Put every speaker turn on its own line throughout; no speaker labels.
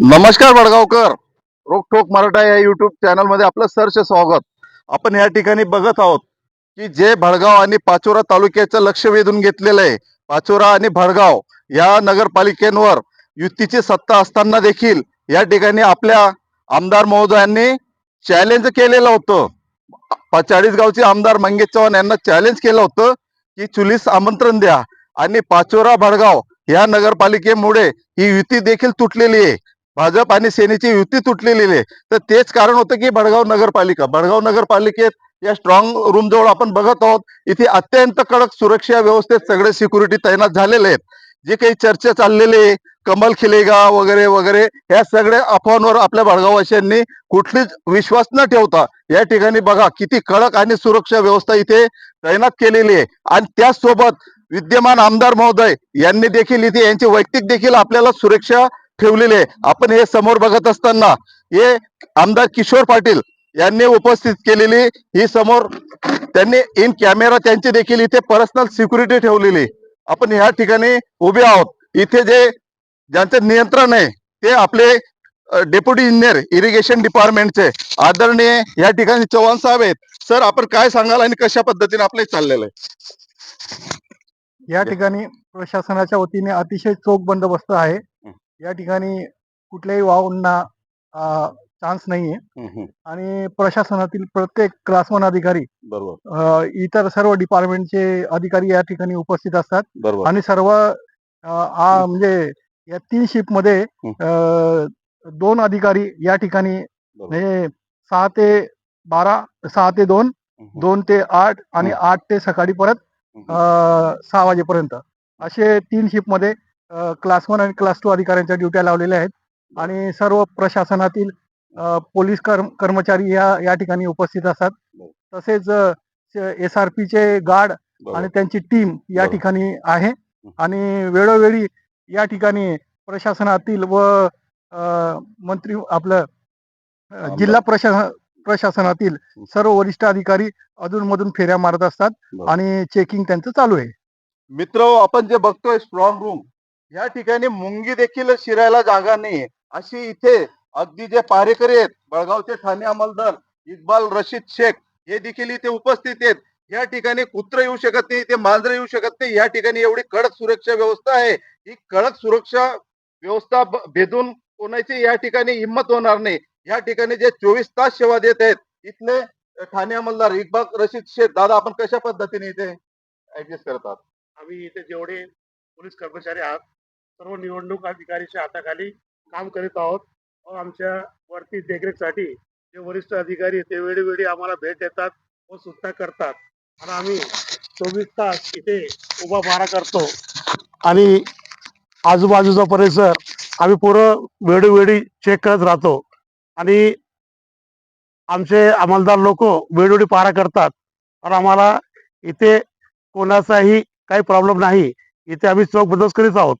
नमस्कार वडगावकर रोकठोक मराठा या युट्यूब चॅनलमध्ये आपलं सरच स्वागत. आपण या ठिकाणी बघत आहोत की जे भडगाव आणि पाचोरा तालुक्याचं लक्ष वेधून घेतलेलं आहे पाचोरा आणि भडगाव या नगरपालिकेवर युतीची सत्ता असताना देखील या ठिकाणी आपल्या आमदार महोदयांनी चॅलेंज केलेलं होतं. चाळीसगावचे आमदार मंगेश चव्हाण यांना चॅलेंज केलं होतं की चुलीस आमंत्रण द्या आणि पाचोरा भडगाव या नगरपालिकेमुळे ही युती देखील तुटलेली आहे. भाजप आणि सेनेची युती तुटलेली आहे तर तेच कारण होतं की भडगाव नगरपालिका. भडगाव नगरपालिकेत या स्ट्रॉंग रूम जवळ आपण बघत आहोत. इथे अत्यंत कडक सुरक्षा व्यवस्थेत सगळे सिक्युरिटी तैनात झालेले आहेत. जे काही चर्चा चाललेली कमल खिलेगा वगैरे वगैरे या सगळ्या अफवांवर आपल्या भडगाववासियांनी कुठलीच विश्वास न ठेवता या ठिकाणी बघा किती कडक आणि सुरक्षा व्यवस्था इथे तैनात केलेली आहे. आणि त्याचसोबत विद्यमान आमदार महोदय यांनी देखील इथे यांची वैयक्तिक देखील आपल्याला सुरक्षा ठेवलेले आपण हे समोर बघत असताना हे आमदार किशोर पाटील यांनी उपस्थित केलेली ही समोर त्यांनी इन कॅमेरा त्यांची देखील इथे पर्सनल सिक्युरिटी ठेवलेली. आपण ह्या ठिकाणी उभे आहोत. इथे जे ज्यांचं नियंत्रण आहे ते आपले डेप्युटी इंजिनियर इरिगेशन डिपार्टमेंटचे आदरणीय या ठिकाणी चव्हाण साहेब आहेत. सर आपण काय सांगाल आणि कशा पद्धतीने आपले चाललेलं आहे?
या ठिकाणी प्रशासनाच्या वतीने अतिशय चोख बंदोबस्त आहे. या ठिकाणी कुठल्याही वाहूंना चान्स नाहीये. आणि प्रशासनातील प्रत्येक क्लास वन अधिकारी
बरोबर.
इतर सर्व डिपार्टमेंटचे अधिकारी या ठिकाणी उपस्थित असतात.
बरोबर.
आणि सर्व म्हणजे या तीन शिफ्टमध्ये दोन अधिकारी या ठिकाणी म्हणजे सहा ते बारा सहा ते दोन दोन ते आठ आणि
हं.
आठ ते सकाळी परत सहा वाजेपर्यंत. असे तीन शिफ्टमध्ये क्लास वन आणि क्लास टू अधिकाऱ्यांच्या ड्युट्या लावलेल्या आहेत आणि सर्व प्रशासनातील पोलीस कर्म कर्मचारी या या ठिकाणी उपस्थित असतात. तसेच एस आर पीचे गार्ड आणि त्यांची टीम या. ठिकाणी आहे आणि वेळोवेळी या ठिकाणी प्रशासनातील व मंत्री आपलं. जिल्हा प्रशासन प्रशासनातील सर्व वरिष्ठ अधिकारी अधूनमधून फेऱ्या मारत असतात. आणि चेकिंग त्यांचं चालू आहे
मित्र आपण जे बघतोय स्ट्रॉंग रूम या ठिकाणी मुंगी देखील शिरायला जागा नाही अशी इथे अगदी जे पारेकरी आहेत बळगावचे ठाणे अंमलदार इक्बाल रशीद शेख हे देखील इथे उपस्थित आहेत. या ठिकाणी कुत्र येऊ शकत नाही ते मांजर येऊ शकत नाही. या ठिकाणी एवढी कडक सुरक्षा व्यवस्था आहे. ही कडक सुरक्षा व्यवस्था भेदून कोणाची या ठिकाणी हिंमत होणार नाही. या ठिकाणी जे चोवीस तास सेवा देत आहेत इथले ठाणे अंमलदार इकबाल रशीद शेख दादा आपण कशा पद्धतीने इथे ऍडजस्ट करतात?
आम्ही इथे जेवढे पोलीस कर्मचारी आहात सर्व निवडणूक अधिकारीच्या हाताखाली काम करीत आहोत. व आमच्या वरती देखरेखसाठी जे वरिष्ठ अधिकारी ते वेळोवेळी आम्हाला भेट देतात व सुद्धा करतात. आणि आम्ही चोवीस तास इथे उभा मारा करतो. आणि आजूबाजूचा परिसर आम्ही पुरं वेळोवेळी चेक करत राहतो. आणि आमचे अंमलदार लोक वेळोवेळी पारा करतात. आणि आम्हाला इथे कोणाचाही काही प्रॉब्लेम नाही. इथे आम्ही चौक बंदोबस्त करीत आहोत.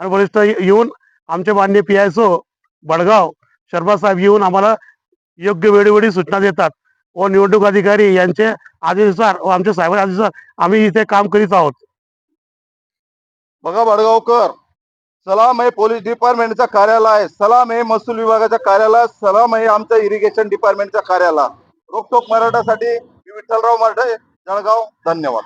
आणि वरिष्ठ येऊन आमचे मान्य P I O Badgaon Sharma साहेब येऊन आम्हाला योग्य वेळोवेळी सूचना देतात व निवडणूक अधिकारी यांचे आदेशानुसार व आमच्या साहेबांच्या आदेशानुसार आम्ही इथे काम करीत आहोत.
बघा बडगावकर सलाम आहे पोलीस डिपार्टमेंटचा कार्यालय सलाम आहे महसूल विभागाच्या कार्यालय सलाम आहे आमच्या इरिगेशन डिपार्टमेंटच्या कार्यालय. रोकटोक मराठासाठी मी विठ्ठलराव मराठे जळगाव. धन्यवाद.